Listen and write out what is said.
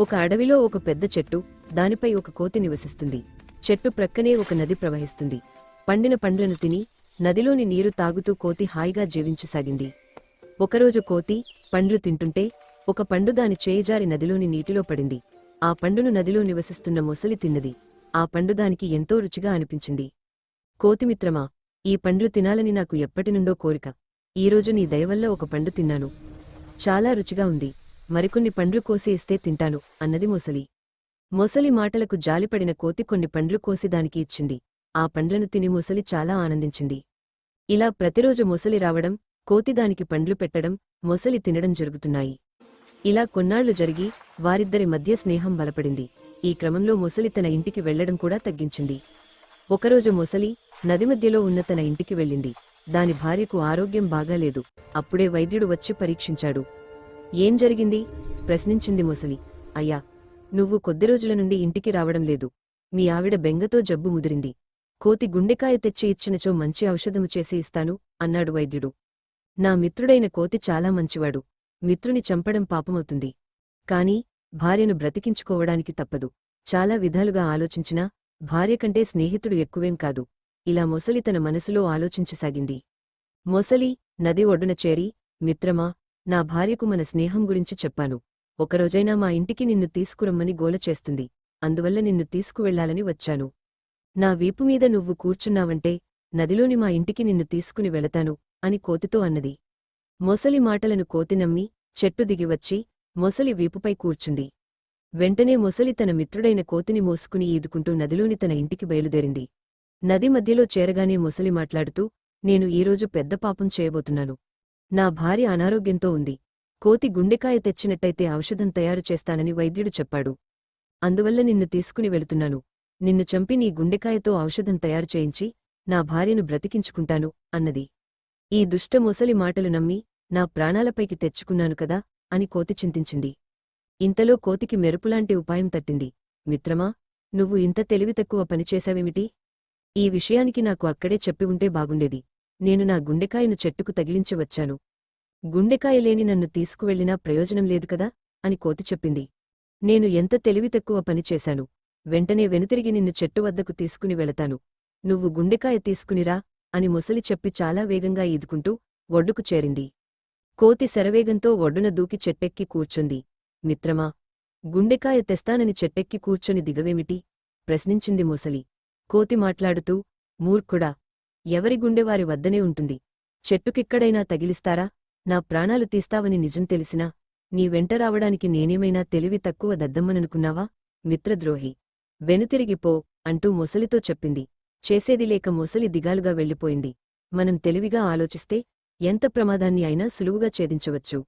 ఒక అడవిలో ఒక పెద్ద చెట్టు దానిపై ఒక కోతి నివసిస్తుంది. చెట్టు ప్రక్కనే ఒక నది ప్రవహిస్తుంది. పండిన పండ్లను తిని నదిలోని నీరు తాగుతూ కోతి హాయిగా జీవించసాగింది. ఒకరోజు కోతి పండ్లు తింటుంటే ఒక పండు దాని చేయిజారి నదిలోని నీటిలో పడింది. ఆ పండును నదిలో నివసిస్తున్న మొసలి తిన్నది. ఆ పండు దానికి ఎంతో రుచిగా అనిపించింది. కోతిమిత్రమా ఈ పండ్లు తినాలని నాకు ఎప్పటినుండో కోరిక. ఈరోజు నీ దయవల్ల ఒక పండు తిన్నాను. చాలా రుచిగా ఉంది. మరికొన్ని పండ్లు కోసి ఇస్తే తింటాను అన్నది మొసలి. మొసలి మాటలకు జాలిపడిన కోతి కొన్ని పండ్లు కోసి దానికి ఇచ్చింది. ఆ పండ్లను తిని మొసలి చాలా ఆనందించింది. ఇలా ప్రతిరోజు మొసలి రావడం కోతి దానికి పండ్లు పెట్టడం మొసలి తినడం జరుగుతున్నాయి. ఇలా కొన్నాళ్ళు జరిగి వారిద్దరి మధ్య స్నేహం బలపడింది. ఈ క్రమంలో మొసలి తన ఇంటికి వెళ్ళడం కూడా తగ్గించింది. ఒకరోజు మొసలి నది మధ్యలో ఉన్న తన ఇంటికి వెళ్ళింది. దాని భార్యకు ఆరోగ్యం బాగాలేదు. అప్పుడే వైద్యుడు వచ్చి పరీక్షించాడు. ఏం జరిగింది? ప్రశ్నించింది మొసలి. అయ్యా నువ్వు కొద్ది రోజుల నుండి ఇంటికి రావడం లేదు. మీ ఆవిడ బెంగతో జబ్బు ముదిరింది. కోతి గుండెకాయ తెచ్చి ఇచ్చినచో మంచి ఔషధము చేసి ఇస్తాను అన్నాడు వైద్యుడు. నా మిత్రుడైన కోతి చాలా మంచివాడు. మిత్రుని చంపడం పాపమవుతుంది. కాని భార్యను బ్రతికించుకోవడానికి తప్పదు. చాలా విధాలుగా ఆలోచించినా భార్య కంటే స్నేహితుడు ఎక్కువేం కాదు. ఇలా మొసలి తన మనసులో ఆలోచించసాగింది. మొసలి నది ఒడ్డున చేరి మిత్రమా నా భార్యకు మన స్నేహం గురించి చెప్పాను. ఒకరోజైనా మా ఇంటికి నిన్ను తీసుకురమ్మని గోల చేస్తుంది. అందువల్ల నిన్ను తీసుకువెళ్ళాలని వచ్చాను. నా వీపు మీద నువ్వు కూర్చున్నావంటే నదిలోని మా ఇంటికి నిన్ను తీసుకుని వెళతాను అని కోతితో అన్నది. మొసలి మాటలను కోతి నమ్మి చెట్టు దిగివచ్చి మొసలి వీపుపై కూర్చుంది. వెంటనే మొసలి తన మిత్రుడైన కోతిని మోసుకుని ఈదుకుంటూ నదిలోని తన ఇంటికి బయలుదేరింది. నది మధ్యలో చేరగానే మొసలి మాట్లాడుతూ నేను ఈరోజు పెద్ద పాపం చేయబోతున్నాను. నా భార్య అనారోగ్యంతో ఉంది. కోతి గుండెకాయ తెచ్చినట్టయితే ఔషధం తయారు చేస్తానని వైద్యుడు చెప్పాడు. అందువల్ల నిన్ను తీసుకుని వెళుతున్నాను. నిన్ను చంపి నీ గుండెకాయతో ఔషధం తయారు చేయించి నా భార్యను బ్రతికించుకుంటాను అన్నది. ఈ దుష్ట ముసలి మాటలు నమ్మి నా ప్రాణాలపైకి తెచ్చుకున్నాను కదా అని కోతి చింతించింది. ఇంతలో కోతికి మెరుపులాంటి ఉపాయం తట్టింది. మిత్రమా నువ్వు ఇంత తెలివి తక్కువ పనిచేశావేమిటి ఈ విషయానికి నాకు అక్కడే చెప్పి ఉంటే బాగుండేది. నేను నా గుండెకాయను చెట్టుకు తగిలించవచ్చాను గుండెకాయలేని గుండెకాయ లేని నన్ను తీసుకువెళ్ళినా ప్రయోజనం లేదు కదా? అని కోతి చెప్పింది. నేను ఎంత తెలివి తక్కువ వెంటనే వెనుతిరిగి నిన్ను చెట్టు వద్దకు తీసుకుని వెళతాను. నువ్వు గుండెకాయ తీసుకునిరా అని ముసలి చెప్పి చాలా వేగంగా ఈదుకుంటూ ఒడ్డుకు చేరింది. కోతి శరవేగంతో ఒడ్డున దూకి చెట్టెక్కి కూర్చుంది. మిత్రమా గుండెకాయ తెస్తానని చెట్టెక్కి కూర్చొని దిగవేమిటి? ప్రశ్నించింది ముసలి. కోతి మాట్లాడుతూ మూర్ఖుడా ఎవరి గుండెవారి వద్దనే ఉంటుంది. చెట్టుకిక్కడైనా తగిలిస్తారా? నా ప్రాణాలు తీస్తావని నిజం తెలిసినా నీ వెంట రావడానికి నేనేమైనా తెలివి తక్కువ దద్దమ్మననుకున్నావా? మిత్రద్రోహి. వెనుతిరిగిపో అంటూ మొసలితో చెప్పింది. చేసేది లేక మొసలి దిగాలుగా వెళ్ళిపోయింది. మనం తెలివిగా ఆలోచిస్తే ఎంత ప్రమాదాన్ని అయినా సులువుగా ఛేదించవచ్చు.